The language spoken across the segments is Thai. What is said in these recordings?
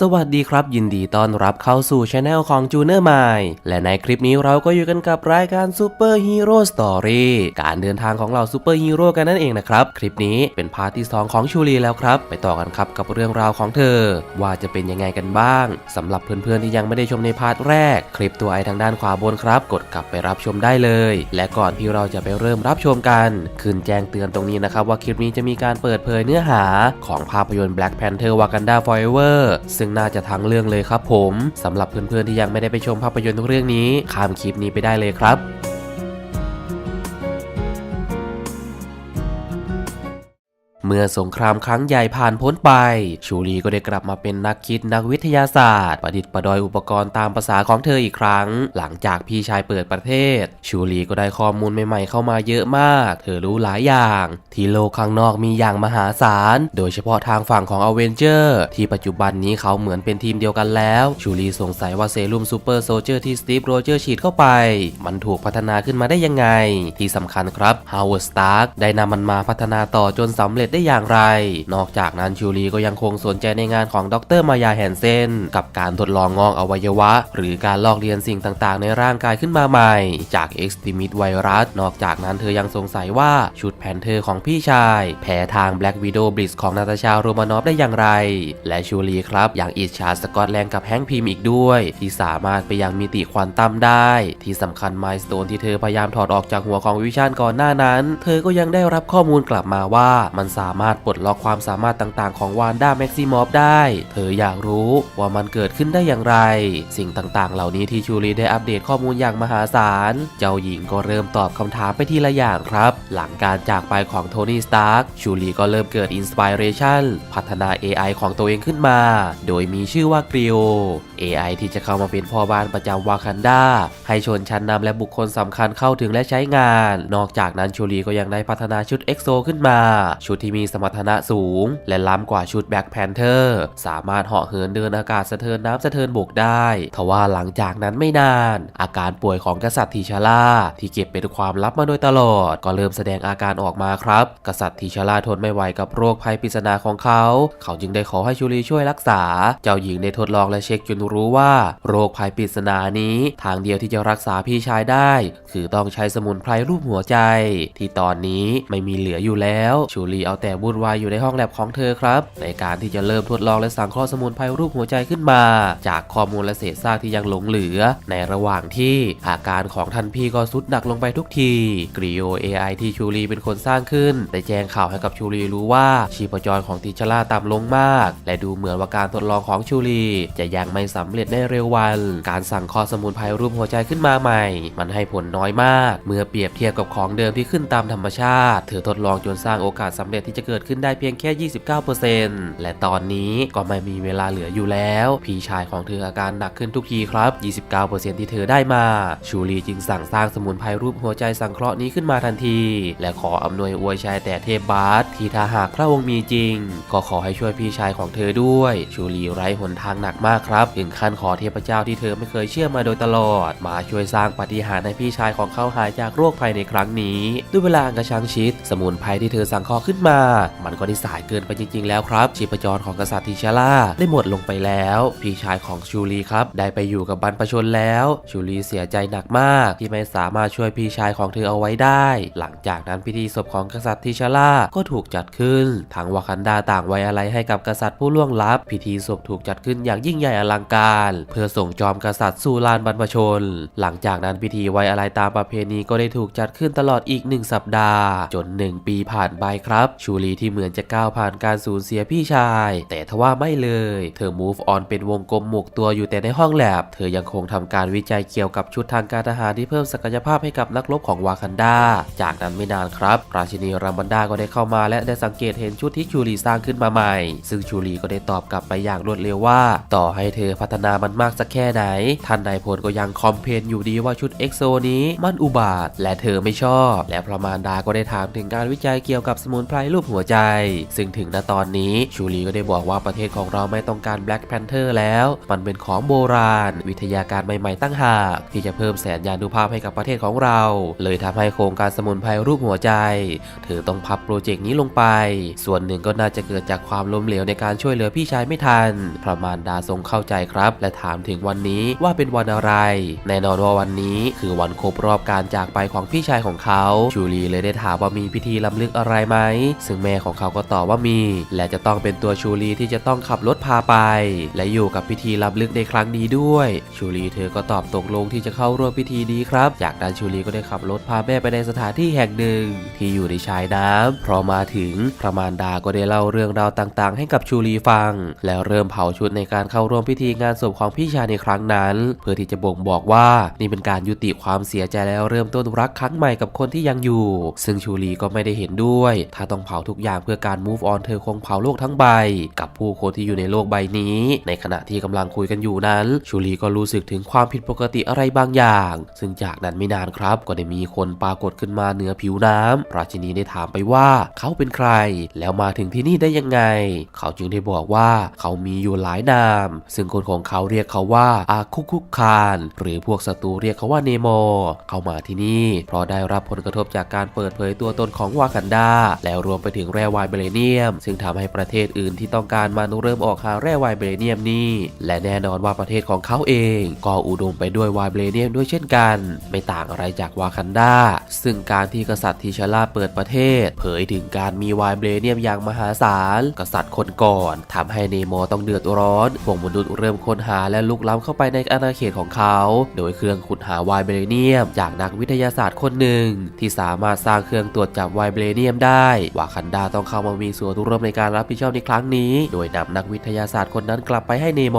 สวัสดีครับ ยินดีต้อนรับเข้าสู่ช anel ของจูเนอร์ไมและในคลิปนี้เราก็อยู่กันกับรายการซูเปอร์ฮีโร่สตอรี่การเดินทางของเราซูเปอร์ฮีโร่กันนั่นเองนะครับ คลิปนี้เป็นพาร์ทที่ 2 ของชูรีแล้วครับ ไปต่อกันครับกับเรื่องราวของเธอ ว่าจะเป็นยังไงกันบ้างสำหรับเพื่อนๆที่ยังไม่ได้ชมในพาร์ทแรก คลิปตัวไอทางด้านขวาบนครับ กดกลับไปรับชมได้เลย และก่อนที่เราจะไปเริ่มรับชมกันขึ้นแจ้งเตือนตรงนี้นะครับว่าคลิปนี้จะมีการเปิดเผยเนื้อหาของภาพยนตร์ Black Panther Wakanda Forever ซึ่งน่าจะทั้งเรื่องเลยครับผมสำหรับเพื่อนๆที่ยังไม่ได้ไปชมภาพยนตร์เรื่องนี้ข้ามคลิปนี้ไปได้เลยครับ เมื่อสงครามครั้งใหญ่ผ่านพ้นไป ชูรีก็ได้กลับมาเป็นนักคิดนักวิทยาศาสตร์ ประดิษฐ์ประดอยอุปกรณ์ตามภาษาของเธออีกครั้ง หลังจากพี่ชายเปิดประเทศ ชูรีก็ได้ข้อมูลใหม่ๆเข้ามาเยอะมาก เธอรู้หลายอย่าง ที่โลกข้างนอกมีอย่างมหาศาล โดยเฉพาะทางฝั่งของอเวนเจอร์ที่ปัจจุบันนี้เขาเหมือนเป็นทีมเดียวกันแล้ว ชูรีสงสัยว่าเซรุ่มซูเปอร์โซเจอร์ที่สตีฟโรเจอร์ฉีดเข้าไป มันถูกพัฒนาขึ้นมาได้ยังไง ที่สำคัญครับฮาวเวิร์ดสตาร์กได้นำมันมาพัฒนาต่อจนสำเร็จได้อย่างไร นอกจากนั้นชูรีก็ยังคงสนใจในงานของดรมายาแฮนเซนกับการทดลองงอกอวัยวะ หรือการลอกเลียนสิ่งต่างๆ ในร่างกายขึ้นมาใหม่ จากเอ็กซ์ติมิดไวรัส นอกจากนั้นเธอยังสงสัยว่าชุดแผนเธอของพี่ชาย แพ้ทางแบล็กวิด o w บลิสของนาตาชาโรมานอฟได้อย่างไร และชูรีครับยังอิจฉาสกอตแลนด์กับแฮงค์พิมอีกด้วย ที่สามารถไปยังมิติควอนตัมได้ ที่สำคัญมายสโตนที่เธอพยายามถอดออกจากหัวของวิชั่นก่อนหน้านั้น เธอก็ยังได้รับข้อมูลกลับมาว่ามันสาามารถปลดล็อกความสามารถต่างๆ ของวานด้าแม็กซิมอฟได้ เธออยากรู้ว่ามันเกิดขึ้นได้อย่างไร สิ่งต่างๆ เหล่านี้ที่ชูรีได้อัปเดตข้อมูลอย่างมหาศาล เจ้าหญิงก็เริ่มตอบคำถามไปทีละอย่างครับ หลังการจากไปของโทนี่ สตาร์กชูรีก็เริ่มเกิดอินสปิเรชันพัฒนา AI ของตัวเองขึ้นมา โดยมีชื่อว่ากริโอ AI ที่จะเข้ามาเป็นพ่อบ้านประจำวากันดาให้ชนชั้นนำและบุคคลสำคัญเข้าถึงและใช้งาน นอกจากนั้นชูรีก็ยังได้พัฒนาชุดเอ็กโซขึ้นมา ชุดที่มีสมรรถนะสูง และล้ำกว่าชุดแบ็คแพนเทอร์สามารถเหาะเหินเดินอากาศสะเทินน้ำสะเทินบกได้ ทว่าหลังจากนั้นไม่นาน อาการป่วยของกษัตริย์ทีชาร่าที่เก็บเป็นความลับมาโดยตลอด ก็เริ่มแสดงอาการออกมาครับ กษัตริย์ทีชาร่าทนไม่ไหวกับโรคภัยปริศนาของเขา เขาจึงได้ขอให้ชูรีช่วยรักษา เจ้าหญิงได้ทดลองและเช็คจนรู้ว่า โรคภัยปริศนานี้ ทางเดียวที่จะรักษาพี่ชายได้ คือต้องใช้สมุนไพรรูปหัวใจ ที่ตอนนี้ไม่มีเหลืออยู่แล้วชูรีเอาแต่วุ่นวายอยู่ในห้องแลบของเธอครับ ในการที่จะเริ่มทดลองและสังเคราะห์สมุนไพรรูปหัวใจขึ้นมา จากข้อมูลและเศษซากที่ยังหลงเหลือ ในระหว่างที่อาการของท่านพี่ก็สุดหนักลงไปทุกทีกริโอ AI ที่ชูรีเป็นคนสร้างขึ้นได้แจ้งข่าวให้กับชูรีรู้ว่าชีพจรของติชล่าต่ำลงมาก และดูเหมือนว่าการทดลองของชูรีจะยังไม่สำเร็จในเร็ววัน การสั่งเคอสมุนไพรรูปหัวใจขึ้นมาใหม่ มันให้ผลน้อยมาก เมื่อเปรียบเทียบกับของเดิมที่ขึ้นตามธรรมชาติ เธอทดลองจนสร้างโอกาสสำเร็จที่จะเกิดขึ้นได้เพียงแค่ 29%และตอนนี้ก็ไม่มีเวลาเหลืออยู่แล้ว พี่ชายของเธออาการหนักขึ้นทุกทีครับ 29%ที่เธอได้มา ชูรีจึงสั่งสร้างสมุนไพรรูปหัวใจสังเคราะห์นี้ขึ้นมาทันที และขออำนวยอวยชัยแต่เทพบาสที่ถ้าหากพระองค์มีจริง ก็ขอให้ช่วยพี่ชายของเธอด้วย ชูรีไร้หนทางหนักมากครับถึงขั้นขอเทพเจ้าที่เธอไม่เคยเชื่อมาโดยตลอด มาช่วยสร้างปฏิหารให้พี่ชายของเขาหายจากโรคภัยในครั้งนี้ ด้วยเวลาอันกระชังชิด สมุนไพรที่เธอสั่งเคอขึ้นมามันก็ได้สายเกินไปจริง ๆ แล้วครับชีพจรของกษัตริย์ทิชาร่าได้หมดลงไปแล้ว พี่ชายของชูรีครับได้ไปอยู่กับบรรพชนแล้วชูรีเสียใจหนักมากที่ไม่สามารถช่วยพี่ชายของเธอเอาไว้ได้ หลังจากนั้นพิธีศพของกษัตริย์ทิชาร่าก็ถูกจัดขึ้นทางวากันดาต่างไว้อะไรให้กับกษัตริย์ผู้ล่วงลับ พิธีศพถูกจัดขึ้นอย่างยิ่งใหญ่อลังการ เพื่อส่งจอมกษัตริย์สู่ลานบรรพชน หลังจากนั้นพิธีไว้อะไรตามประเพณีก็ได้ถูกจัดขึ้นตลอดอีกหนึ่งสัปดาห์ จนหนึ่งปีผ่านไปครับชููรีที่เหมือนจะก้าวผ่านการสูญเสียพี่ชาย แต่ทว่าไม่เลย เธอ move on เป็นวงกลมหมกตัวอยู่แต่ในห้องแลบ เธอยังคงทำการวิจัยเกี่ยวกับชุดทางการทหารที่เพิ่มศักยภาพให้กับนักรบของวากันดา จากนั้นไม่นานครับ ราชินีรามันดาก็ได้เข้ามาและได้สังเกตเห็นชุดที่ชูรีสร้างขึ้นมาใหม่ ซึ่งชูรีก็ได้ตอบกลับไปอย่างรวดเร็วว่า ต่อให้เธอพัฒนามันมากสักแค่ไหน ท่านนายพลก็ยังคอมเพนอยู่ดีว่าชุดเอ็กโซนี้มันอุบาท และเธอไม่ชอบ และพระมารดาก็ได้ถามถึงการวิจัยเกี่ยวกับสมุนไพรรูปปหัวใจ ซึ่งถึงณตอนนี้ชูรีก็ได้บอกว่าประเทศของเราไม่ต้องการ Black Panther แล้ว มันเป็นของโบราณ วิทยาการใหม่ๆตั้งหาก ที่จะเพิ่มแสนยานุภาพให้กับประเทศของเรา เลยทำให้โครงการสมุนไพรรูปหัวใจ เธอต้องพับโปรเจกต์นี้ลงไป ส่วนหนึ่งก็น่าจะเกิดจากความล้มเหลวในการช่วยเหลือพี่ชายไม่ทัน พระมารดาทรงเข้าใจครับ และถามถึงวันนี้ว่าเป็นวันอะไร แน่นอนว่าวันนี้คือวันครบรอบการจากไปของพี่ชายของเขา ชูรีเลยได้ถามว่ามีพิธีล้ำลึกอะไรไหมซึ่งแม่ของเขาก็ตอบว่ามี และจะต้องเป็นตัวชูรีที่จะต้องขับรถพาไป และอยู่กับพิธีล้ำลึกในครั้งนี้ด้วย ชูรีเธอก็ตอบตกลงที่จะเข้าร่วมพิธีนี้ครับ จากนั้นชูรีก็ได้ขับรถพาแม่ไปในสถานที่แห่งหนึ่ง ที่อยู่ในชายน้ำพอมาถึงพระมารดาก็ได้เล่าเรื่องราวต่างๆ ให้กับชูรีฟัง แล้วเริ่มเผาชุดในการเข้าร่วมพิธีงานศพของพี่ชายในครั้งนั้น เพื่อที่จะบ่งบอกว่านี่เป็นการยุติความเสียใจแล้วเริ่มต้นรักครั้งใหม่กับคนที่ยังอยู่ ซึ่งชูรีก็ไม่ได้เห็นด้วย ถ้าต้องเผาทุกอย่างเพื่อการ move on เธอคงเผาโลกทั้งใบ กับผู้คนที่อยู่ในโลกใบนี้ ในขณะที่กำลังคุยกันอยู่นั้น ชูรีก็รู้สึกถึงความผิดปกติอะไรบางอย่าง ซึ่งจากนั้นไม่นานครับ ก็ได้มีคนปรากฏขึ้นมาเหนือผิวน้ำราชินีได้ถามไปว่าเขาเป็นใคร แล้วมาถึงที่นี่ได้ยังไง เขาจึงได้บอกว่าเขามีอยู่หลายนาม ซึ่งคนของเขาเรียกเขาว่าอาคุคุคาน หรือพวกศัตรูเรียกเขาว่าเนโมเขามาที่นี่ เพราะได้รับผลกระทบจากการเปิดเผยตัวตนของวากันดาแล้วรวมไปถึงแร่ไวน์เบเลเนียม ซึ่งทำให้ประเทศอื่นที่ต้องการมันเริ่มออกหาแร่ไวน์เบเลเนียมนี่และแน่นอนว่าประเทศของเขาเอง ก็อุดมไปด้วยไวน์เบเลเนียมด้วยเช่นกัน ไม่ต่างอะไรจากวากันดา ซึ่งการที่กษัตริย์ทีชาราเปิดประเทศ เผยถึงการมีไวน์เบเลเนียมอย่างมหาศาล กษัตริย์คนก่อนทำให้เนโมต้องเดือดร้อนพวกมนุษย์เริ่มค้นหาและลุกล้ำเข้าไปในอาณาเขตของเขา โดยเครื่องขุดหาไวน์เบเลเนียม จากนักวิทยาศาสตร์คนหนึ่ง ที่สามารถสร้างเครื่องตรวจจับไวน์เบเลเนียมได้วากันดาต้องเข้ามามีส่วนร่วมในการรับผิดชอบในครั้งนี้ โดยนำนักวิทยาศาสตร์คนนั้นกลับไปให้เนโม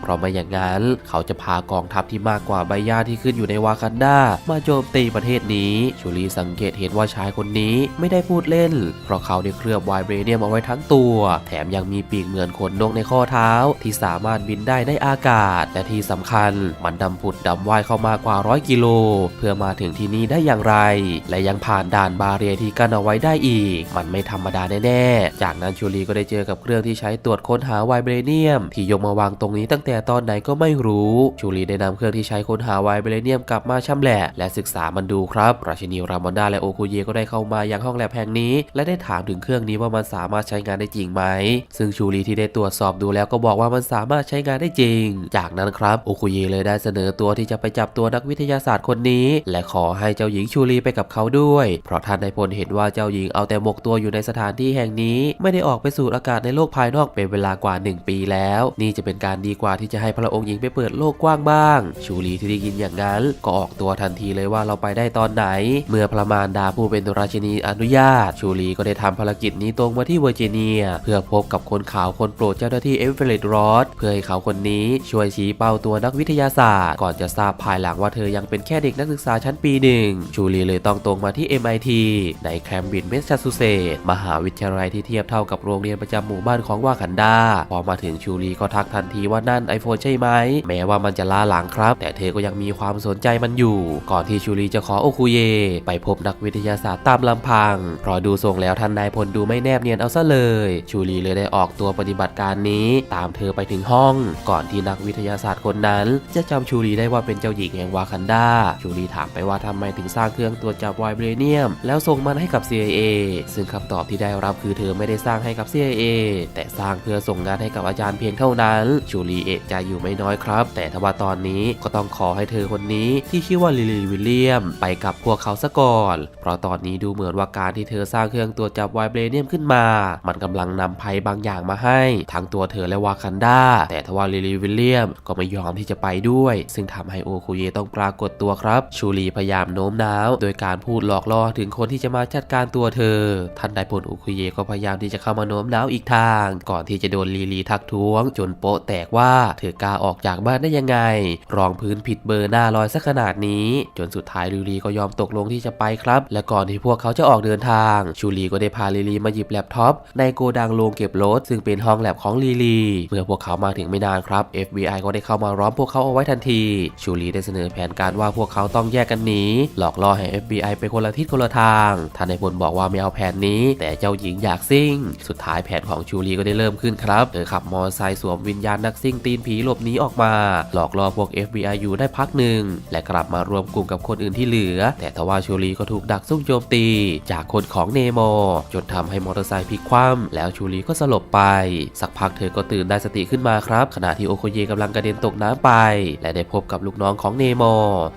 เพราะไม่อย่างนั้น เขาจะพากองทัพที่มากกว่าใบหญ้าที่ขึ้นอยู่ในวากันดามาโจมตีประเทศนี้ ชูรีสังเกตเห็นว่าชายคนนี้ไม่ได้พูดเล่น เพราะเขาได้เคลือบไวเบเลเนียมเอาไว้ทั้งตัว แถมยังมีปีกเหมือนขนนกในข้อเท้า ที่สามารถบินได้ในอากาศ และที่สำคัญ มันดำผุดดำว่ายเข้ามากว่าร้อยกิโล เพื่อมาถึงที่นี่ได้อย่างไร และยังผ่านด่านบาเรียที่กั้นเอาไว้ได้อีก มันไม่ธรรมดาแน่ๆ จากนั้นชูรีก็ได้เจอกับเครื่องที่ใช้ตรวจค้นหาไวเบเลเนียม ที่ยกมาวางตรงนี้ตั้งแต่ตอนไหนก็ไม่รู้ชูรีได้นำเครื่องที่ใช้ค้นหาไวเบเลเนียมกลับมาชำแหละและศึกษามันดูครับ ราชินีรามอนดาและโอคุเยก็ได้เข้ามายังห้องแลบแห่งนี้ และได้ถามถึงเครื่องนี้ว่ามันสามารถใช้งานได้จริงไหม ซึ่งชูรีที่ได้ตรวจสอบดูแล้วก็บอกว่ามันสามารถใช้งานได้จริง จากนั้นครับโอคุเยเลยได้เสนอตัวที่จะไปจับตัวนักวิทยาศาสตร์คนนี้ และขอให้เจ้าหญิงชูรีไปกับเขาด้วย เพราะท่านในายพลเห็นว่าเจ้าหญิงเอาแต่หมกตัวอยู่อยู่ในสถานที่แห่งนี้ไม่ได้ออกไปสูดอากาศในโลกภายนอกเป็นเวลากว่า 1 ปีแล้ว นี่จะเป็นการดีกว่าที่จะให้พระองค์หญิงไปเปิดโลกกว้างบ้าง ชูรีที่ได้ยินอย่างนั้น ก็ออกตัวทันทีเลยว่าเราไปได้ตอนไหน เมื่อพระมารดาผู้เป็นราชินีอนุญาต ชูรีก็ได้ทำภารกิจนี้ตรงมาที่เวอร์จิเนีย เพื่อพบกับคนขาวคนโปรดเจ้าหน้าที่เอฟเฟรดรอสเพื่อให้เขาคนนี้ช่วยชี้เป้าตัวนักวิทยาศาสตร์ ก่อนจะทราบภายหลังว่าเธอยังเป็นแค่เด็กนักศึกษาชั้นปีหนึ่งชูรีเลยต้องตรงมาที่ MIT ในแคมบริดจ์เมสซาชูเซตส์มหาวิทยาลัยที่เทียบเท่ากับโรงเรียนประจำหมู่บ้านของวากันดา พอมาถึงชูรีก็ทักทันทีว่านั่น iPhone ใช่ไหม แม้ว่ามันจะล้าหลังครับ แต่เธอก็ยังมีความสนใจมันอยู่ ก่อนที่ชูรีจะขอโอคุเย ไปพบนักวิทยาศาสตร์ตามลำพัง เพราะดูทรงแล้วท่านนายพลดูไม่แนบเนียนเอาซะเลย ชูรีเลยได้ออกตัวปฏิบัติการนี้ ตามเธอไปถึงห้อง ก่อนที่นักวิทยาศาสตร์คนนั้น จะจำชูรีได้ว่าเป็นเจ้าหญิงแห่งวากันดา ชูรีถามไปว่าทำไมถึงสร้างเครื่องตรวจจับไวเบรเนียม แล้วส่งมันให้กับ CIA ซึ่งคำตอบที่ได้รับคือเธอไม่ได้สร้างให้กับ CIA แต่สร้างเพื่อส่งงานให้กับอาจารย์เพียงเท่านั้นชูรีเอะใจอยู่ไม่น้อยครับ แต่ทว่าตอนนี้ก็ต้องขอให้เธอคนนี้ที่ชื่อว่าลิลีวิลเลียม ไปกับพวกเขาซะก่อน เพราะตอนนี้ดูเหมือนว่าการที่เธอสร้างเครื่องตรวจจับไวเบรเนียมขึ้นมา มันกำลังนำภัยบางอย่างมาให้ ทั้งตัวเธอและวากันดาแต่ทว่าลิลีวิลเลียมก็ไม่ยอมที่จะไปด้วย ซึ่งทำให้โอคุเยต้องปรากฏตัวครับ ชูรีพยายามโน้มน้าว โดยการพูดหลอกล่อถึงคนที่จะมาจัดการตัวเธอท่านนายพลโอคุเยก็พยายามที่จะเข้ามาโน้มน้าวอีกทาง ก่อนที่จะโดนลีลีทักท้วง จนโป๊ะแตกว่าเธอกล้าออกจากบ้านได้ยังไง รองพื้นผิดเบอร์หน้าลอยสักขนาดนี้ จนสุดท้ายลีลีก็ยอมตกลงที่จะไปครับ และก่อนที่พวกเขาจะออกเดินทาง ชูรีก็ได้พาลีลีมาหยิบแล็ปท็อปในโกดังโรงเก็บรถซึ่งเป็นห้องแลบของลีลีเมื่อพวกเขามาถึงไม่นานครับ FBI ก็ได้เข้ามาร้อมพวกเขาเอาไว้ทันที ชูรีได้เสนอแผนการว่าพวกเขาต้องแยกกันหนีหลอกล่อให้ FBI ไปคนละทิศคนละทางท่านนายพลบอกว่าไม่เอาแผนนี้นี้ แต่เจ้าหญิงอยากซิ่ง สุดท้ายแผนของชูรีก็ได้เริ่มขึ้นครับ เธอขับมอเตอร์ไซค์สวมวิญญาณนักซิ่งตีนผีหลบหนีออกมา หลอกล่อพวก FBI อยู่ได้พักหนึ่ง และกลับมารวมกลุ่มกับคนอื่นที่เหลือ แต่ทว่าชูรีก็ถูกดักซุ่มโจมตี จากคนของเนโมจนทำให้มอเตอร์ไซค์พลิกคว่ำแล้วชูรีก็สลบไป สักพักเธอก็ตื่นได้สติขึ้นมาครับขณะที่โอโคเยกำลังกระเด็นตกน้ำไป และได้พบกับลูกน้องของเนโม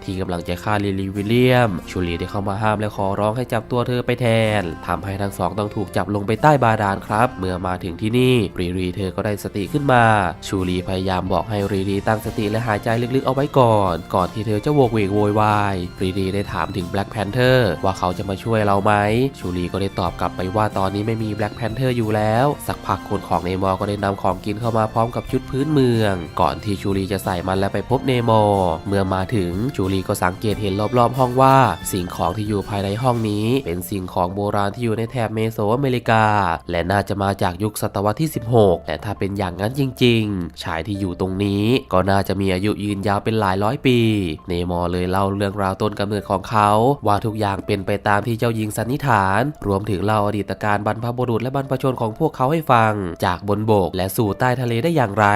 ที่กำลังจะฆ่าลิลีวิลเลียม ชูรีได้เข้ามาห้ามและขอร้องให้จับตัวเธอไปแทนทำให้ทั้งสองต้องถูกจับลงไปใต้บาดาลครับ เมื่อมาถึงที่นี่รีรีเธอก็ได้สติขึ้นมา ชูรีพยายามบอกให้รีรีตั้งสติและหายใจลึกๆเอาไว้ก่อน ก่อนที่เธอจะโวกเวกโวยวายรีรีได้ถามถึงแบล็กแพนเทอร์ว่าเขาจะมาช่วยเราไหม ชูรีก็ได้ตอบกลับไปว่าตอนนี้ไม่มีแบล็กแพนเทอร์อยู่แล้ว สักพักคนของเนมอก็ได้นำของกินเข้ามาพร้อมกับชุดพื้นเมือง ก่อนที่ชูรีจะใส่มันและไปพบเนมอเมื่อมาถึงชูรีก็สังเกตเห็นรอบๆ ห้องว่า สิ่งของที่อยู่ภายในห้องนี้ เป็นสิ่งของโบราณที่อยู่ในแถบเมโสอเมริกา และน่าจะมาจากยุคศตวรรษที่ 16และถ้าเป็นอย่างนั้นจริง ๆ ชายที่อยู่ตรงนี้ก็น่าจะมีอายุยืนยาวเป็นหลายร้อยปี เนมอเลยเล่าเรื่องราวต้นกำเนิดของเขา ว่าทุกอย่างเป็นไปตามที่เจ้าหญิงสันนิษฐาน รวมถึงเล่าอดีตการบรรพบุรุษและบรรพชนของพวกเขาให้ฟัง จากบนบกและสู่ใต้ทะเลได้อย่างไร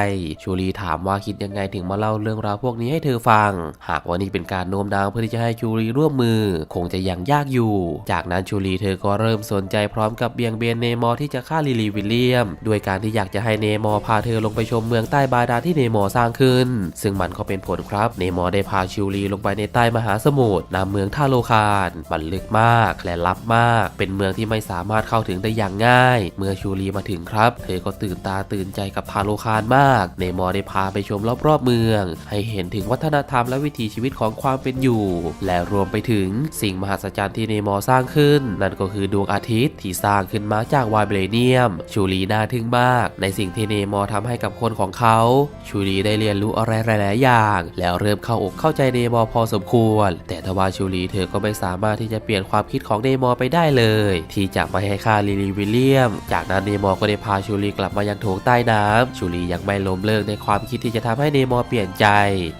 ชูรีถามว่าคิดยังไงถึงมาเล่าเรื่องราวพวกนี้ให้เธอฟัง หากว่านี่เป็นการโน้มน้าวเพื่อที่จะให้ชูรีร่วมมือ คงจะยังยากอยู่ จากนั้นชูรีเธอก็เริ่มสนใจพร้อมกับเบียงเบนเนมอที่จะฆ่าลิลีวิลเลียม ด้วยการที่อยากจะให้เนมอพาเธอลงไปชมเมืองใต้บาดาลที่เนมอสร้างขึ้น ซึ่งมันก็เป็นผลครับ เนมอได้พาชูรีลงไปในใต้มหาสมุทรนำเมืองท่าโลคารมันลึกมากและลับมาก เป็นเมืองที่ไม่สามารถเข้าถึงได้อย่างง่าย เมื่อชูรีมาถึงครับ เธอก็ตื่นตาตื่นใจกับทาโลคารมาก เนมอได้พาไปชมรอบๆเมือง ให้เห็นถึงวัฒนธรรมและวิถีชีวิตของความเป็นอยู่ และรวมไปถึงสิ่งมหัศจรรย์ที่เนมอสร้างขึ้น นั่นก็คือดวงอาทิตย์ที่สร้างขึ้นมาจากไวเบรเนียม ชูรีน่าทึ่งมาก ในสิ่งที่เนมอร์ทำให้กับคนของเขา ชูรีได้เรียนรู้อะไรหลาย ๆ อย่าง แล้วเริ่มเข้าอกเข้าใจเนมอร์พอสมควร แต่ทว่าชูรีเธอก็ไม่สามารถที่จะเปลี่ยนความคิดของเนมอร์ไปได้เลย ที่จะไม่ให้ฆ่าลิลีวิลเลียม จากนั้นเนมอร์ก็ได้พาชูรีกลับมายังโถงใต้น้ำชูรียังไม่ล้มเลิกในความคิดที่จะทำให้เนมอร์เปลี่ยนใจ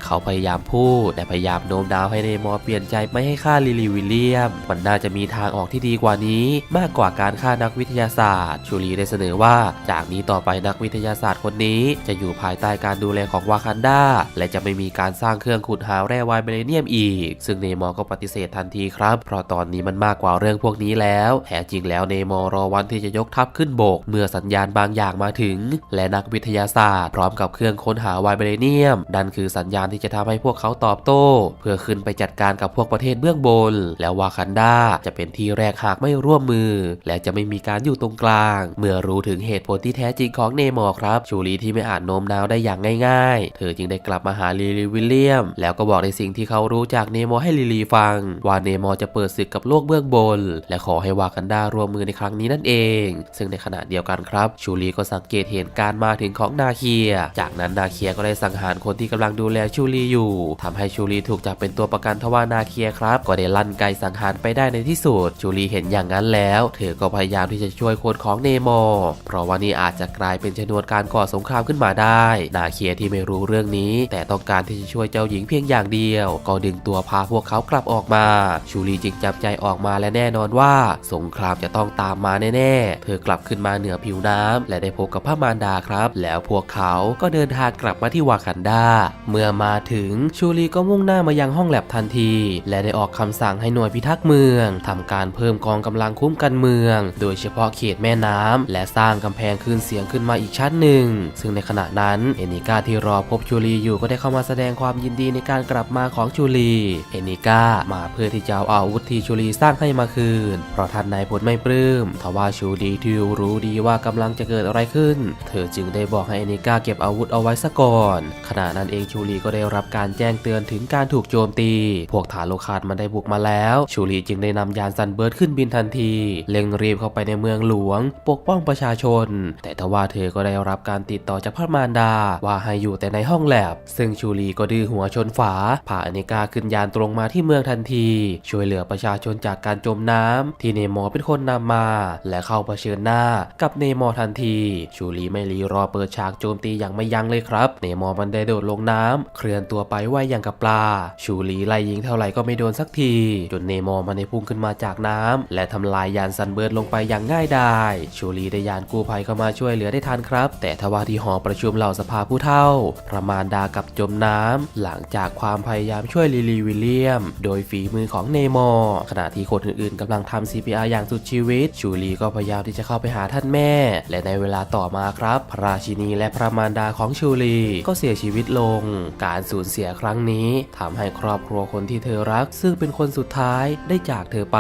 เขาพยายามพูดแต่พยายามโน้มน้าวให้เนมอร์เปลี่ยนใจไม่ให้ฆ่าลิลีวิลเลียม มันน่าจะมีทางออกที่ดีกว่านี้มากกว่าการฆ่านักวิทยาศาสตร์ ชูรีได้เสนอว่า จากนี้ต่อไปนักวิทยาศาสตร์คนนี้ จะอยู่ภายใต้การดูแลของวากันดาและจะไม่มีการสร้างเครื่องขุดหาแร่ไวเบรเนียมอีก ซึ่งเนมอร์ก็ปฏิเสธทันทีครับ เพราะตอนนี้มันมากกว่าเรื่องพวกนี้แล้วแท้จริงแล้วเนมอร์รอวันที่จะยกทัพขึ้นโบก เมื่อสัญญาณบางอย่างมาถึง และนักวิทยาศาสตร์ พร้อมกับเครื่องค้นหาไวเบรเนียมนั่นคือสัญญาณที่จะทำให้พวกเขาตอบโต้ เพื่อขึ้นไปจัดการกับพวกประเทศเบื้องบน แล้ววากันดาจะเป็นที่แรกหากไม่ร่วมมือและจะไม่มีการอยู่ตรงกลาง เมื่อรู้ถึงเหตุผลที่แท้จริงของเนมอร์ครับ ชูรีที่ไม่อาจโน้มน้าวได้อย่างง่ายๆ เธอจึงได้กลับมาหาลิลีวิลเลียม แล้วก็บอกในสิ่งที่เขารู้จากเนมอร์ให้ลิลีฟัง ว่าเนมอร์จะเปิดศึกกับโลกเบื้องบน และขอให้วากันดาร่วมมือในครั้งนี้นั่นเอง ซึ่งในขณะเดียวกันครับ ชูรีก็สังเกตเห็นการมาถึงของนาเคีย จากนั้นนาเคียก็ได้สังหารคนที่กำลังดูแลชูรีอยู่ทำให้ชูรีถูกจับเป็นตัวประกันทว่านาเคียครับ ก็ได้ลั่นไกสังหารไปได้ในที่สุดชูรีเห็นอย่างนั้นแล้วเธอก็พยายามที่จะช่วยคนของเนมอร์เพราะว่านี่อาจจะกลายเป็นชนวนการก่อสงครามขึ้นมาได้ นาเคียที่ไม่รู้เรื่องนี้ แต่ต้องการที่จะช่วยเจ้าหญิงเพียงอย่างเดียว ก็ดึงตัวพาพวกเขากลับออกมา ชูรีจึงจับใจออกมาและแน่นอนว่า สงครามจะต้องตามมาแน่ๆ เธอกลับขึ้นมาเหนือผิวน้ำและได้พบกับพระมารดาครับ แล้วพวกเขาก็เดินทางกลับมาที่วากันดา เมื่อมาถึงชูรีก็มุ่งหน้ามายังห้องแลบทันที และได้ออกคำสั่งให้หน่วยพิทักษ์เมืองทำการเพิ่มกองกำลังคุ้มกันเมือง โดยเฉพาะเขตแม่น้ำและสร้างกำแพงคลื่นเสียงขึ้นมาอีกชั้นหนึ่ง ซึ่งในขณะนั้นเอนิก้าที่รอพบชูรีอยู่ก็ได้เข้ามาแสดงความยินดีในการกลับมาของชูรีเอนิก้ามาเพื่อที่จะเอาอาวุธที่ชูรีสร้างให้มาคืน เพราะท่านนายพลไม่ปลื้มทว่าชูรีที่รู้ดีว่ากำลังจะเกิดอะไรขึ้น เธอจึงได้บอกให้เอนิก้าเก็บอาวุธเอาไว้ซะก่อน ขณะนั้นเองชูรีก็ได้รับการแจ้งเตือนถึงการถูกโจมตี พวกฐานโลคาดมันได้บุกมาแล้ว ชูรีจึงได้นำยานซันเบิร์ดขึ้นบินทันทีเล็งรีบเข้าไปในเมืองหลวง ปกป้องประชาชน แต่ทว่าเธอก็ได้รับการติดต่อจากพระมารดาว่าให้อยู่แต่ในห้องแลบ ซึ่งชูรีก็ดื้อหัวชนฝาพาอเนกาขึ้นยานตรงมาที่เมืองทันที ช่วยเหลือประชาชนจากการจมน้ำที่เนมอเป็นคนนำมา และเข้าเผชิญหน้ากับเนมอทันที ชูรีไม่รีรอเปิดฉากโจมตีอย่างไม่ยั้งเลยครับ เนมอมันได้โดดลงน้ำเคลื่อนตัวไปไวอย่างกับปลา ชูรีไล่ยิงเท่าไหร่ก็ไม่โดนสักที จนเนมอมันได้พุ่งขึ้นมาจากน้ำและทำลายยานซันเบิร์ดลงไปอย่างง่ายดายชูรีได้ยานกู้ภัยเข้ามาช่วยเหลือได้ทันครับ แต่ทว่าที่หอประชุมเหล่าสภาผู้เฒ่า ประมาณดากับจมน้ำหลังจากความพยายามช่วยลิลีวิลเลียม โดยฝีมือของเนมอร์ขณะที่คนอื่นๆกำลังทำ CPR อย่างสุดชีวิต ชูรีก็พยายามที่จะเข้าไปหาท่านแม่ และในเวลาต่อมาครับ พระราชินีและพระมารดาของชูรีก็เสียชีวิตลง การสูญเสียครั้งนี้ทำให้ครอบครัวคนที่เธอรัก ซึ่งเป็นคนสุดท้ายได้จากเธอไป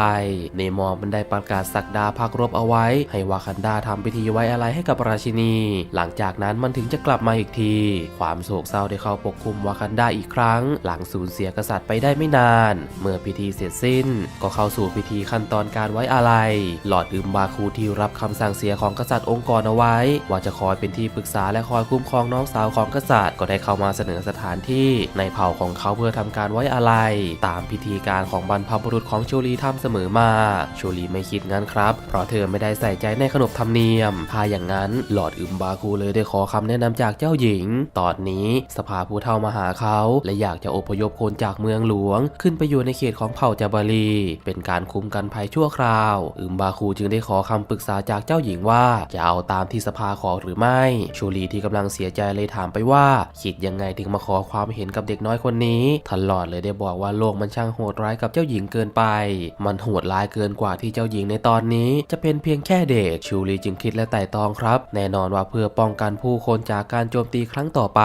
เนมอร์มันได้ประกาศสักดาพักรบเอาไว้ ให้วากันดาทำพิธีไว้อะไรให้กับราชินี หลังจากนั้นมันถึงจะกลับมาอีกที ความโศกเศร้าได้เข้าปกคลุมวากันดาอีกครั้ง หลังสูญเสียกษัตริย์ไปได้ไม่นาน เมื่อพิธีเสร็จสิ้น ก็เข้าสู่พิธีขั้นตอนการไว้อาลัยหลอดอึมบาคูที่รับคำสั่งเสียของกษัตริย์องค์กรเอาไว้ ว่าจะคอยเป็นที่ปรึกษาและคอยคุ้มครองน้องสาวของกษัตริย์ก็ได้เข้ามาเสนอสถานที่ในเผ่าของเขาเพื่อทำการไว้อาลัยตามพิธีการของบรรพบุรุษของโชูรีทำเสมอมาโชูรีไม่คิดงั้นครับ เพราะเธอไม่ได้ใส่ใจในขนบธรรมเนียม ถ้าอย่างนั้นหลอดอึมบาคูเลยได้ขอคำแนะนำจากเจ้าหญิง ตอนนี้สภาผู้เฒ่ามาหาเขา และอยากจะอพยพคนจากเมืองหลวง ขึ้นไปอยู่ในเขตของเผ่าจาบารีเป็นการคุ้มกันภัยชั่วคราว อึมบาคูจึงได้ขอคำปรึกษาจากเจ้าหญิงว่าจะเอาตามที่สภาขอหรือไม่ ชูรีที่กำลังเสียใจเลยถามไปว่า คิดยังไงถึงมาขอความเห็นกับเด็กน้อยคนนี้ทันหลอดเลยได้บอกว่าโลกมันช่างโหดร้ายกับเจ้าหญิงเกินไป มันโหดร้ายเกินกว่าที่เจ้าหญิงในตอนนี้จะเป็นเพียงแค่เด็กชูรีจึงคิดและไต่ตองครับ แน่นอนว่าเพื่อป้องกันผู้คนจากการโจมตีครั้งต่อไป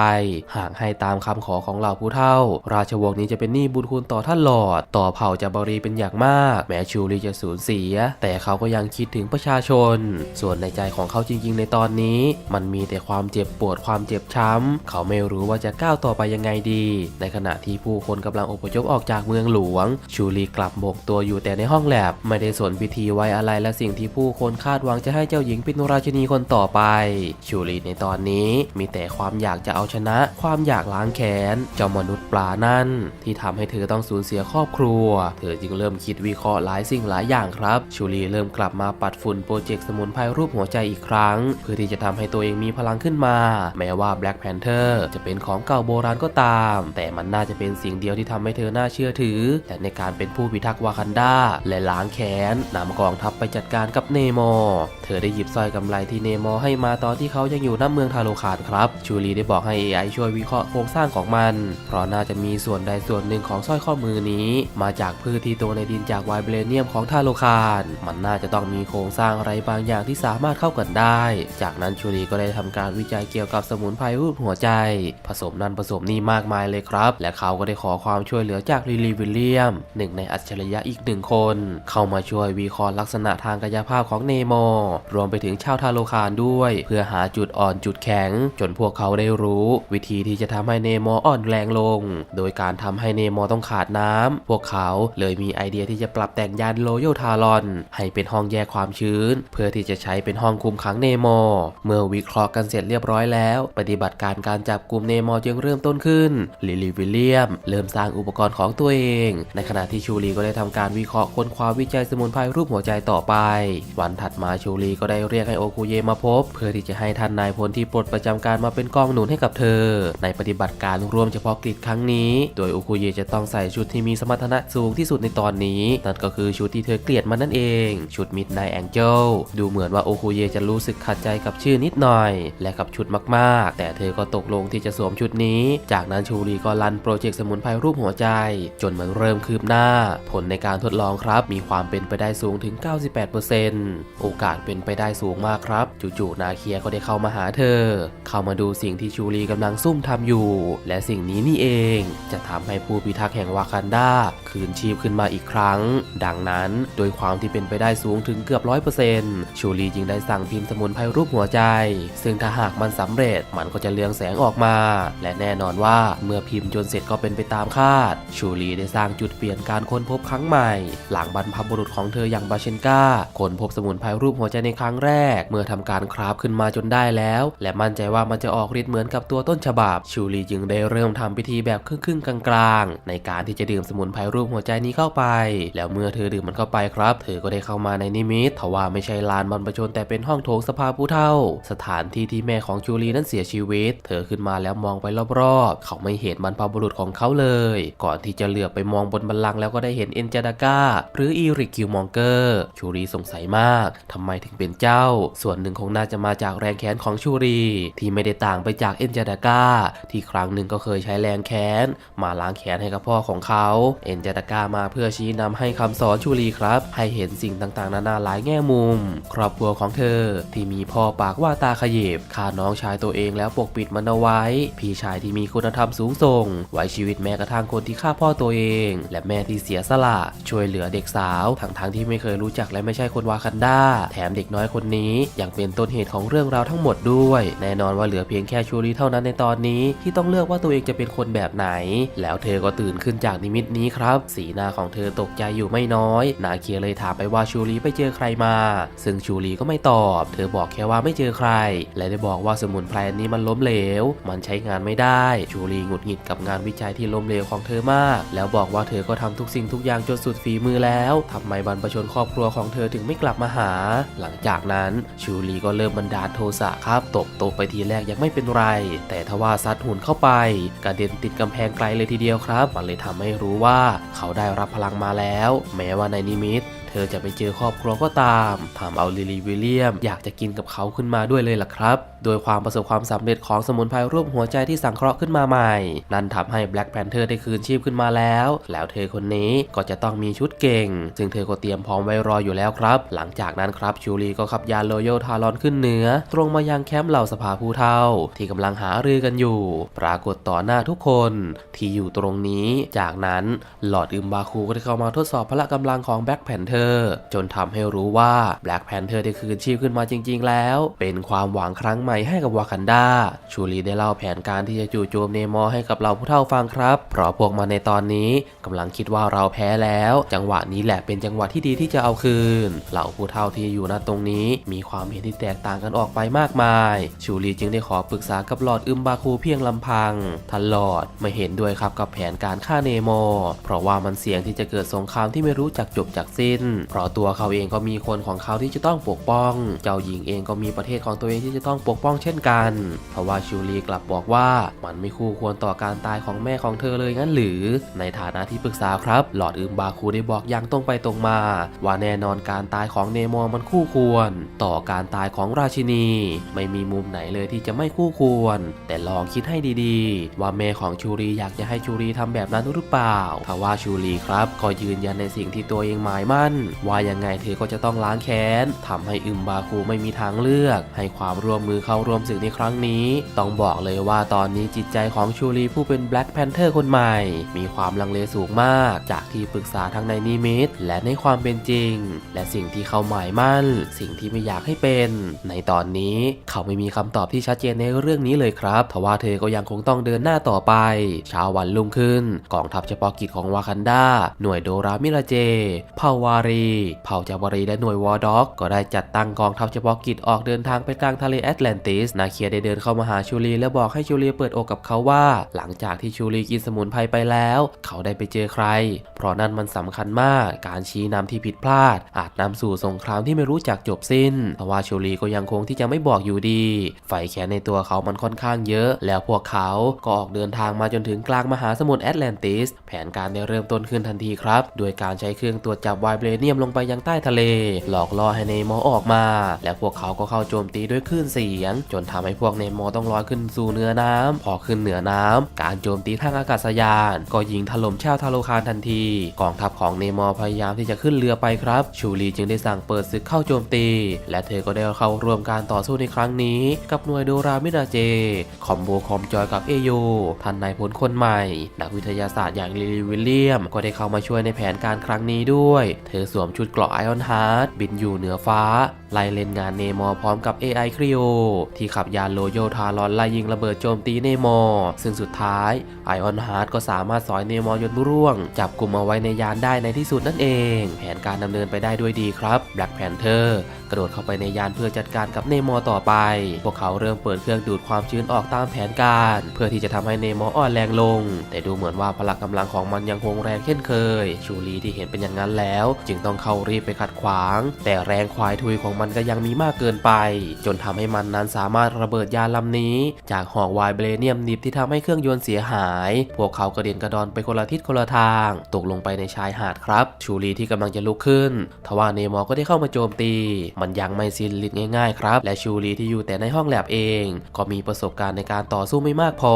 หากให้ตามคำขอของเหล่าผู้เฒ่า ราชวงศ์นี้จะเป็นหนี้บุญคุณต่อท่านหลอด ต่อเผ่าจาบรีเป็นอย่างมาก แม้ชูรีจะสูญเสีย แต่เขาก็ยังคิดถึงประชาชน ส่วนในใจของเขาจริง ๆ ในตอนนี้ มันมีแต่ความเจ็บปวดความเจ็บช้ำ เขาไม่รู้ว่าจะก้าวต่อไปยังไงดี ในขณะที่ผู้คนกำลังอพยพออกจากเมืองหลวง ชูรีกลับหมกตัวอยู่แต่ในห้องแลบไม่ได้สนพิธีไว้อะไรและสิ่งที่ผู้คนคาดหวังจะให้เจ้าหญิงเป็นราชินีคนต่อไป ชูรีในตอนนี้มีแต่ความอยากจะเอาชนะ ความอยากล้างแค้นเจ้ามนุษย์ปลานั่น ที่ทำให้เธอต้องสูญเสียครอบครัว เธอจึงเริ่มคิดวิเคราะห์หลายสิ่งหลายอย่างครับ ชูรีเริ่มกลับมาปัดฝุ่นโปรเจกต์สมุนไพรรูปหัวใจอีกครั้ง เพื่อที่จะทำให้ตัวเองมีพลังขึ้นมา แม้ว่า Black Panther จะเป็นของเก่าโบราณก็ตาม แต่มันน่าจะเป็นสิ่งเดียวที่ทำให้เธอน่าเชื่อถือ แต่ในการเป็นผู้พิทักษ์วากันดาและล้างแค้นนำกองทัพไปจัดการกับเนมอร์ ธอได้หยิบสร้อยกำไรที่เนมร์ให้มาตอนที่เขายังอยู่น้ำเมืองทาโลคานครับ ชูรีได้บอกให้ AI ช่วยวิเคราะห์โครงสร้างของมัน เพราะน่าจะมีส่วนใดส่วนหนึ่งของสร้อยข้อมือนี้ มาจากพืชที่โตในดินจากไวเบรเนียมของทาโลคานมันน่าจะต้องมีโครงสร้างอะไรบางอย่างที่สามารถเข้ากันได้ จากนั้นชูรีก็ได้ทำการวิจัยเกี่ยวกับสมุนไพรรูปหัวใจ ผสมนั่นผสมนี่มากมายเลยครับ และเขาก็ได้ขอความช่วยเหลือจากลิลีวิลเลียม หนึ่งในอัจฉริยะอีกหนึ่งคน เข้ามาช่วยวิเคราะห์ลักษณะทางกายภาพของเนโมรวมไปถึงชาวทาโลคานด้วย เพื่อหาจุดอ่อนจุดแข็ง จนพวกเขาได้รู้ วิธีที่จะทำให้เนโมร์อ่อนแรงลง โดยการทำให้เนโมร์ต้องขาดน้ำพวกเขาเลยมีไอเดียที่จะปรับแต่งยานโรโยทารอน ให้เป็นห้องแยกความชื้น เพื่อที่จะใช้เป็นห้องคุมขังเนโมร์เมื่อวิเคราะห์กันเสร็จเรียบร้อยแล้ว ปฏิบัติการการจับกลุ่มเนโมร์จึงเริ่มต้นขึ้นลิลีวิลเลียม เริ่มสร้างอุปกรณ์ของตัวเอง ในขณะที่ชูรีก็ได้ทำการวิเคราะห์ค้นคว้าวิจัยสมุนไพรรูปหัวใจต่อไป วันถัดมาชูรีก็ได้เรียกให้โอคุเยมาพบ เพื่อที่จะให้ท่านนายพลที่ปลดประจำการมาเป็นกองหนุนให้กับเธอ ในปฏิบัติการร่วมเฉพาะกิจครั้งนี้ โดยโอคุเยจะต้องใส่ชุดที่มีสมรรถนะสูงที่สุดในตอนนี้ นั่นก็คือชุดที่เธอเกลียดมันนั่นเอง ชุดมิดไนแองเจลดูเหมือนว่าโอคุเยจะรู้สึกขัดใจกับชื่อนิดหน่อย และกับชุดมากๆ แต่เธอก็ตกลงที่จะสวมชุดนี้ จากนั้นชูรีก็ลันโปรเจกต์สมุนไพรรูปหัวใจ จนมันเริ่มคืบหน้า ผลในการทดลองครับ มีความเป็นไปได้สูงถึง 98%โอกาสเป็นไปได้สูงมากครับ จู่ๆนาเคียก็ได้เข้ามาหาเธอ เข้ามาดูสิ่งที่ชูรีกำลังซุ่มทำอยู่ และสิ่งนี้นี่เอง จะทำให้ผู้พิทักษ์แห่งวากันดาคืนชีพขึ้นมาอีกครั้ง ดังนั้นโดยความที่เป็นไปได้สูงถึงเกือบ100%ชูรีจึงได้สั่งพิมพ์สมุนไพรรูปหัวใจ ซึ่งถ้าหากมันสำเร็จมันก็จะเลืองแสงออกมา และแน่นอนว่าเมื่อพิมพ์จนเสร็จก็เป็นไปตามคาด ชูรีได้สร้างจุดเปลี่ยนการค้นพบครั้งใหม่ หลังบรรพบุรุษของเธออย่างบาเชนกาค้นพบสมุนไพรรูปหัวใจในในครั้งแรก เมื่อทำการคราฟขึ้นมาจนได้แล้ว และมั่นใจว่ามันจะออกฤทธิ์เหมือนกับตัวต้นฉบับ ชูรีจึงได้เริ่มทำพิธีแบบครึ่งๆกลางๆ ในการที่จะดื่มสมุนไพรรูปหัวใจนี้เข้าไป แล้วเมื่อเธอดื่มมันเข้าไปครับ เธอก็ได้เข้ามาในนิมิตทว่าไม่ใช่ลานบรรพชนแต่เป็นห้องโถงสภาผู้เฒ่า สถานที่ที่แม่ของชูรีนั้นเสียชีวิต เธอขึ้นมาแล้วมองไปรอบๆ เขาไม่เห็นบรรพบุรุษของเขาเลย ก่อนที่จะเหลือบไปมองบนบัลลังก์แล้วก็ได้เห็นเอ็นจาดาก้าหรืออีริกคิวมองเกอร์ชูรีสงสัยมากทำไมถึงเป็นเจ้า ส่วนหนึ่งคงน่าจะมาจากแรงแค้นของชูรี ที่ไม่ได้ต่างไปจากเอ็นจาดาก้าที่ครั้งหนึ่งก็เคยใช้แรงแค้น มาล้างแค้นให้กับพ่อของเขา เอ็นจาดาก้ามาเพื่อชี้นำให้คำสอนชูรีครับ ให้เห็นสิ่งต่างๆ นานาหลายแง่มุม ครอบครัวของเธอ ที่มีพ่อปากว่าตาขยิบฆ่าน้องชายตัวเองแล้วปกปิดมันเอาไว้ พี่ชายที่มีคุณธรรมสูงส่ง ไว้ชีวิตแม้กระทั่งคนที่ฆ่าพ่อตัวเอง และแม่ที่เสียสละ ช่วยเหลือเด็กสาวทั้งๆที่ไม่เคยรู้จักและไม่ใช่คนวากันดาแถมเด็กน้อยคนนี้ยังเป็นต้นเหตุของเรื่องราวทั้งหมดด้วย แน่นอนว่าเหลือเพียงแค่ชูรีเท่านั้นในตอนนี้ ที่ต้องเลือกว่าตัวเองจะเป็นคนแบบไหน แล้วเธอก็ตื่นขึ้นจากนิมิตนี้ครับ สีหน้าของเธอตกใจอยู่ไม่น้อย นาเคียเลยถามไปว่าชูรีไปเจอใครมา ซึ่งชูรีก็ไม่ตอบ เธอบอกแค่ว่าไม่เจอใคร และได้บอกว่าสมุนไพรนี้มันล้มเหลว มันใช้งานไม่ได้ ชูรีหงุดหงิดกับงานวิจัยที่ล้มเหลวของเธอมาก แล้วบอกว่าเธอก็ทำทุกสิ่งทุกอย่างจนสุดฝีมือแล้วทำไมบรรพชนครอบครัวของเธอถึงไม่กลับมาหา หลังจากนั้นชูรีก็เริ่มบันดาลโทสะครับตบโตะไปทีแรกยังไม่เป็นไร แต่ทว่าซัดหุ่นเข้าไปกระเด็นติดกำแพงไกลเลยทีเดียวครับ มันเลยทำให้รู้ว่าเขาได้รับพลังมาแล้ว แม้ว่าในนิมิตเธอจะไปเจอครอบครัวก็ตามทำเอาลิลีวิลเลียม อยากจะกินกับเขาขึ้นมาด้วยเลยล่ะครับโดยความประสบความสำเร็จของสมุนไพรรูปหัวใจที่สังเคราะห์ขึ้นมาใหม่ นั่นทำให้แบล็กแพนเทอร์ได้คืนชีพขึ้นมาแล้ว แล้วเธอคนนี้ก็จะต้องมีชุดเก่ง ซึ่งเธอก็เตรียมพร้อมไว้รออยู่แล้วครับ หลังจากนั้นครับชูรีก็ขับยานโรโยทารอนขึ้นเหนือ ตรงมายังแคมป์เหล่าสภาผู้เฒ่า ที่กำลังหารือกันอยู่ ปรากฏต่อหน้าทุกคนที่อยู่ตรงนี้ จากนั้นหลอดอึมบาคูก็ได้เข้ามาทดสอบพละกำลังของแบล็กแพนเทอร์จนทำให้รู้ว่าแบล็กแพนเทอร์ได้คืนชีพขึ้นมาจริง ๆ แล้ว เป็นความหวังครั้งใหม่ให้กับวากันดา ชูรีได้เล่าแผนการที่จะจู่โจมเนมอให้กับเราผู้เฒ่าฟังครับ เพราะพวกมันในตอนนี้กำลังคิดว่าเราแพ้แล้ว จังหวะนี้แหละเป็นจังหวะที่ดีที่จะเอาคืน เหล่าผู้เฒ่าที่อยู่ณตรงนี้ มีความเห็นที่แตกต่างกันออกไปมากมาย ชูรีจึงได้ขอปรึกษากับหลอดอึมบาคูเพียงลำพังท่านหลอดไม่เห็นด้วยครับกับแผนการฆ่าเนมอเพราะว่ามันเสี่ยงที่จะเกิดสงครามที่ไม่รู้จักจบจากสิ้น เพราะตัวเขาเองก็มีคนของเขาที่จะต้องปกป้อง เจ้าหญิงเองก็มีประเทศของตัวเองที่จะต้องปกป้องเช่นกันทว่าชูรีกลับบอกว่ามันไม่คู่ควรต่อการตายของแม่ของเธอเลยงั้นหรือ ในฐานะที่ปรึกษาครับ หลอดอึมบาคูได้บอกอย่างตรงไปตรงมา ว่าแน่นอนการตายของเนมอร์มันคู่ควร ต่อการตายของราชินี ไม่มีมุมไหนเลยที่จะไม่คู่ควร แต่ลองคิดให้ดีๆ ว่าแม่ของชูรีอยากจะให้ชูรีทำแบบนั้นหรือเปล่าทว่าชูรีครับก็ยืนยันในสิ่งที่ตัวเองหมายมั่น ว่ายังไงเธอก็จะต้องล้างแค้นทำให้อึมบาคูไม่มีทางเลือก ให้ความร่วมมือเข้าร่วมศึกในครั้งนี้ ต้องบอกเลยว่าตอนนี้จิตใจของชูรีผู้เป็นแบล็กแพนเทอร์คนใหม่ มีความลังเลสูงมาก จากที่ปรึกษาทั้งในนิมิต และในความเป็นจริง และสิ่งที่เขาหมายมั่น สิ่งที่ไม่อยากให้เป็น ในตอนนี้เขาไม่มีคำตอบที่ชัดเจนในเรื่องนี้เลยครับทว่าเธอก็ยังคงต้องเดินหน้าต่อไปเช้าวันรุ่งขึ้น กองทัพเฉพาะกิจของวากันดาหน่วยโดรามิราเจ เผ่าวารี เผ่าจาวารีและหน่วยวอร์ด็อก ก็ได้จัดตั้งกองทัพเฉพาะกิจออกเดินทางไปกลางทะเลแอตแลนติสนาเคียได้เดินเข้ามาหาชูรีและบอกให้ชูรีเปิดอกกับเขาว่า หลังจากที่ชูรีกินสมุนไพรไปแล้ว เขาได้ไปเจอใคร เพราะนั่นมันสำคัญมาก การชี้นำที่ผิดพลาด อาจนำสู่สงครามที่ไม่รู้จักจบสิ้นทว่าชูรีก็ยังคงที่จะไม่บอกอยู่ดี ไฟแค้นในตัวเขามันค่อนข้างเยอะ แล้วพวกเขาก็ออกเดินทางมาจนถึงกลางมหาสมุทรแอตแลนติส แผนการได้เริ่มต้นขึ้นทันทีครับ โดยการใช้เครื่องตรวจจับไวเบรเนียมลงไปยังใต้ทะเล หลอกล่อให้เนมอออกมา และพวกเขาก็เข้าโจมตีด้วยคลื่นเสียงจนทำให้พวกเนมอต้องลอยขึ้นสู่เนื้อน้ำพอขึ้นเหนือน้ำการโจมตีทางอากาศยาน ก็ยิงถล่มชาวทาโลคารทันที กองทัพของเนมอพยายามที่จะขึ้นเรือไปครับ ชูรีจึงได้สั่งเปิดศึกเข้าโจมตี และเธอก็ได้เข้าร่วมการต่อสู้ในครั้งนี้ กับหน่วยโดรามินาเจ คอมโบคอมจอยกับเอโยทันนายพลคนใหม่ นักวิทยาศาสตร์อย่างลิลีวิลเลียม ก็ได้เข้ามาช่วยในแผนการครั้งนี้ด้วย เธอสวมชุดเกราะไอออนฮาร์ดบินอยู่เหนือฟ้าไล่เล่นงานเนมอพร้อมกับ AI คริโอที่ขับยานโลโยทารอนไล่ยิงระเบิดโจมตีเนมอ ซึ่งสุดท้ายไอออนฮาร์ดก็สามารถสอยเนมอยนบุร่วง จับกลุ่มเอาไว้ในยานได้ในที่สุดนั่นเอง แผนการดำเนินไปได้ด้วยดีครับแบล็กแพนเทอร์ กระโดดเข้าไปในยานเพื่อจัดการกับเนมอต่อไป พวกเขาเริ่มเปิดเครื่องดูดความชื้นออกตามแผนการ เพื่อที่จะทำให้เนมออ่อนแรงลง แต่ดูเหมือนว่าพละกำลังของมันยังคงแรงเช่นเคย ชูรีที่เห็นเป็นอย่างนั้นแล้ว จึงต้องเข้ารีบไปขัดขวาง แต่แรงควายทุยของมันก็ยังมีมากเกินไป จนทำให้มันนั้นสามารถระเบิดยานลำนี้ จากหอกไวเบรเนียมนิบที่ทำให้เครื่องยนต์เสียหาย พวกเขากระเด็นกระดอนไปคนละทิศคนละทาง ตกลงไปในชายหาดครับ ชูรีที่กำลังจะลุกขึ้น ทว่าเนมอก็ได้เข้ามาโจมตีมันยังไม่สิ้นฤทธิ์ง่ายๆครับ และชูรีที่อยู่แต่ในห้องแลบเอง ก็มีประสบการณ์ในการต่อสู้ไม่มากพอ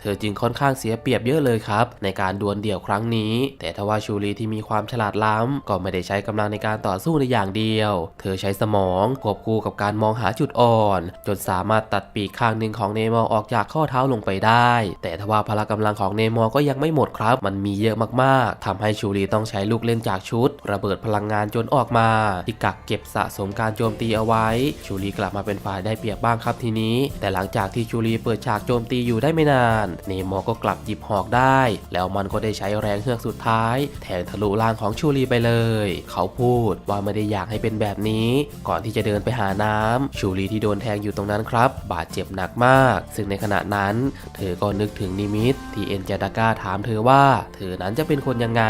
เธอจึงค่อนข้างเสียเปรียบเยอะเลยครับ ในการดวลเดี่ยวครั้งนี้ แต่ทว่าชูรีที่มีความฉลาดล้ำ ก็ไม่ได้ใช้กำลังในการต่อสู้ในอย่างเดียว เธอใช้สมองควบคู่กับการมองหาจุดอ่อน จนสามารถตัดปีกข้างหนึ่งของเนมอร์ออกจากข้อเท้าลงไปได้ แต่ทว่าพละกำลังของเนมอร์ก็ยังไม่หมดครับ มันมีเยอะมากๆทำให้ชูรีต้องใช้ลูกเล่นจากชุด ระเบิดพลังงานจนออกมาที่กักเก็บสะสมการโจมตีเอาไว้ ชูรีกลับมาเป็นฝ่ายได้เปรียบบ้างครับทีนี้ แต่หลังจากที่ชูรีเปิดฉากโจมตีอยู่ได้ไม่นาน เนมอก็กลับหยิบหอกได้ แล้วมันก็ได้ใช้แรงเฮือกสุดท้าย แทงทะลุล่างของชูรีไปเลย เขาพูดว่าไม่ได้อยากให้เป็นแบบนี้ ก่อนที่จะเดินไปหาน้ำชูรีที่โดนแทงอยู่ตรงนั้นครับ บาดเจ็บหนักมาก ซึ่งในขณะนั้น เธอก็นึกถึงนิมิต ที่เอ็นจาดาก้าถามเธอว่า เธอนั้นจะเป็นคนยังไง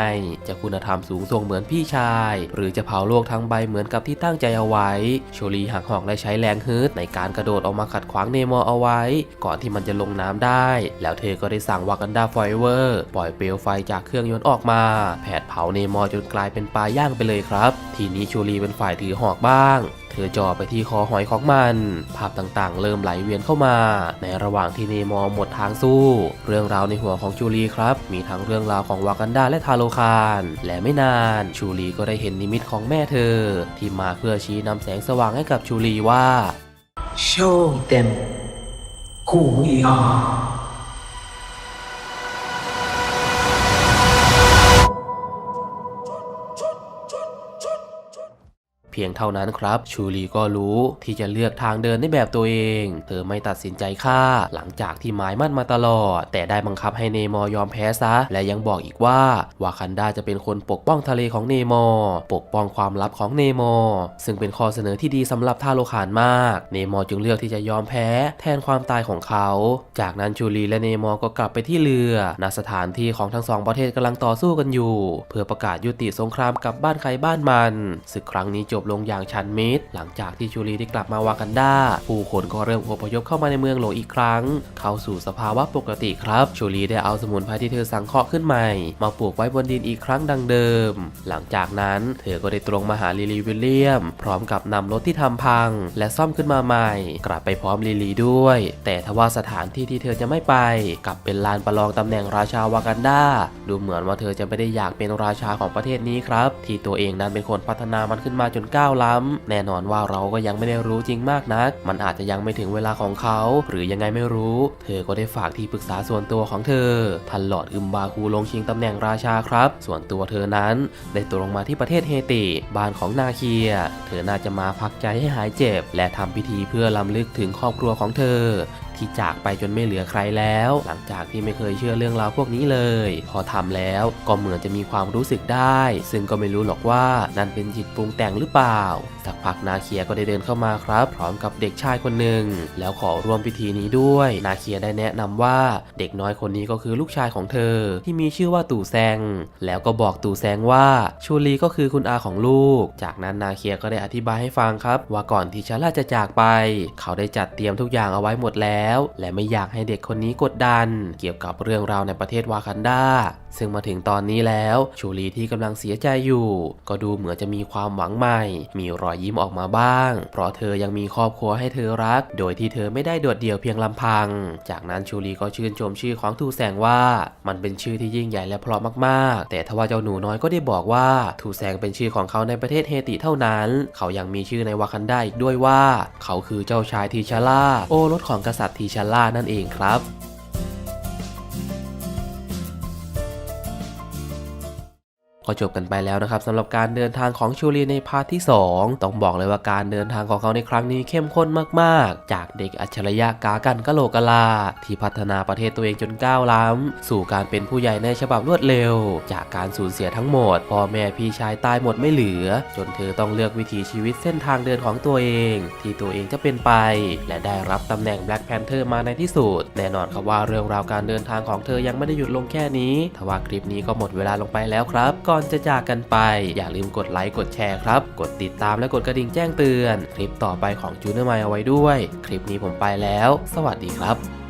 จะคุณธรรมสูงส่งเหมือนพี่ชาย หรือจะเผาโลกทั้งใบเหมือนกับที่ตั้งใจเอาไว้ชูรีหักหอกและใช้แรงฮึดในการกระโดดออกมาขัดขวางเนมอร์เอาไว้ ก่อนที่มันจะลงน้ำได้ แล้วเธอก็ได้สั่งวากันดาไฟเวอร์ปล่อยเปลวไฟจากเครื่องยนต์ออกมา แผดเผาเนมอร์จนกลายเป็นปลาย่างไปเลยครับ ทีนี้ชูรีเป็นฝ่ายถือหอกบ้าง เธอจ่อไปที่คอหอยของมัน ภาพต่างๆ เริ่มไหลเวียนเข้ามา ในระหว่างที่เนมอหมดทางสู้ เรื่องราวในหัวของชูรีครับ มีทั้งเรื่องราวของวากันดาและทาโลคาร และไม่นานชูรีก็ได้เห็นนิมิตของแม่เธอ ที่มาเพื่อชี้นำแสงสว่างให้กับชูรีว่า Show them who we are. เพียงเท่านั้นครับ ชูรีก็รู้ที่จะเลือกทางเดินในแบบตัวเอง เธอไม่ตัดสินใจฆ่า หลังจากที่หมายมั่นมาตลอด แต่ได้บังคับให้เนมอยอมแพ้ซะ และยังบอกอีกว่าวาคันดาจะเป็นคนปกป้องทะเลของเนมอ ปกป้องความลับของเนมอ ซึ่งเป็นข้อเสนอที่ดีสำหรับทาโลขานมาก เนมอจึงเลือกที่จะยอมแพ้ แทนความตายของเขา จากนั้นชูรีและเนมอก็กลับไปที่เรือณสถานที่ของทั้งสองประเทศกำลังต่อสู้กันอยู่ เพื่อประกาศยุติสงครามกับบ้านใครบ้านมันศึกครั้งนี้จบลงอย่างชันมิตรหลังจากที่ชูรีได้กลับมาวากันดาผู้คนก็เริ่มอพยพเข้ามาในเมืองหลวงอีกครั้ง เข้าสู่สภาวะปกติครับชูรีได้เอาสมุนไพรที่เธอสังเคราะห์ขึ้นใหม่ มาปลูกไว้บนดินอีกครั้งดังเดิม หลังจากนั้นเธอก็ได้ตรงมาหาลิลีวิลเลียม พร้อมกับนำรถที่ทำพัง และซ่อมขึ้นมาใหม่ กลับไปพร้อมลิลีด้วย แต่ทว่าสถานที่ที่เธอจะไม่ไปกลับเป็นลานประลองตำแหน่งราชาวากันดาดูเหมือนว่าเธอจะไม่ได้อยากเป็นราชาของประเทศนี้ครับ ที่ตัวเองนั้นเป็นคนพัฒนามันขึ้นมาจนก้าวล้ำ แน่นอนว่าเราก็ยังไม่ได้รู้จริงมากนัก มันอาจจะยังไม่ถึงเวลาของเขา หรือยังไงไม่รู้ เธอก็ได้ฝากที่ปรึกษาส่วนตัวของเธอ ทันหลอดอึมบาคูลงชิงตำแหน่งราชาครับ ส่วนตัวเธอนั้นได้ตรงมาที่ประเทศเฮติ บ้านของนาเคีย เธอน่าจะมาพักใจให้หายเจ็บ และทำพิธีเพื่อลำลึกถึงครอบครัวของเธอ ที่จากไปจนไม่เหลือใครแล้ว หลังจากที่ไม่เคยเชื่อเรื่องราวพวกนี้เลย พอทำแล้วก็เหมือนจะมีความรู้สึกได้ ซึ่งก็ไม่รู้หรอกว่านั่นเป็นจิตปรุงแต่งหรือเปล่า สักพักนาเคียก็ได้เดินเข้ามาครับ พร้อมกับเด็กชายคนหนึ่ง แล้วขอร่วมพิธีนี้ด้วย นาเคียได้แนะนำว่าเด็กน้อยคนนี้ก็คือลูกชายของเธอ ที่มีชื่อว่าตู่แซง แล้วก็บอกตู่แซงว่าชูลีก็คือคุณอาของลูก จากนั้นนาเคียก็ได้อธิบายให้ฟังครับ ว่าก่อนที่ชาลาจะจากไป เขาได้จัดเตรียมทุกอย่างเอาไว้หมดแล้วและไม่อยากให้เด็กคนนี้กดดัน เกี่ยวกับเรื่องราวในประเทศวากันดา ซึ่งมาถึงตอนนี้แล้วชูลีที่กำลังเสียใจอยู่ ก็ดูเหมือนจะมีความหวังใหม่ มีรอยยิ้มออกมาบ้าง เพราะเธอยังมีครอบครัวให้เธอรัก โดยที่เธอไม่ได้โดดเดี่ยวเพียงลำพัง จากนั้นชูลีก็ชื่นชมชื่อของทูแสงว่า มันเป็นชื่อที่ยิ่งใหญ่และเพราะมากๆ แต่ทว่าเจ้าหนูน้อยก็ได้บอกว่าทูแสงเป็นชื่อของเขาในประเทศเฮติเท่านั้น เขายังมีชื่อในวากันดาอีกด้วยว่า เขาคือเจ้าชายทีชาร่าโอรสของกษัตริย์ทีชาร่านั่นเองครับ ก็จบกันไปแล้วนะครับสำหรับการเดินทางของชูรีในพาร์ทที่ 2 ต้องบอกเลยว่าการเดินทางของเขาในครั้งนี้เข้มข้นมากๆ จากเด็กอัจฉริยะกากันกะโหลกะลา ที่พัฒนาประเทศตัวเองจนก้าวล้ำ สู่การเป็นผู้ใหญ่ในฉบับรวดเร็ว จากการสูญเสียทั้งหมด พ่อแม่พี่ชายตายหมดไม่เหลือ จนเธอต้องเลือกวิถีชีวิตเส้นทางเดินของตัวเอง ที่ตัวเองจะเป็นไป และได้รับตำแหน่ง Black Panther มาในที่สุดแน่นอนครับว่าเรื่องราวการเดินทางของเธอยังไม่ได้หยุดลงแค่นี้ทว่าคลิปนี้ก็หมดเวลาลงไปแล้วครับก็ก่อนจะจากกันไป อย่าลืมกดไลค์กดแชร์ครับ กดติดตามและกดกระดิ่งแจ้งเตือน คลิปต่อไปของจูเนอร์ไมเอาไว้ด้วย คลิปนี้ผมไปแล้ว สวัสดีครับ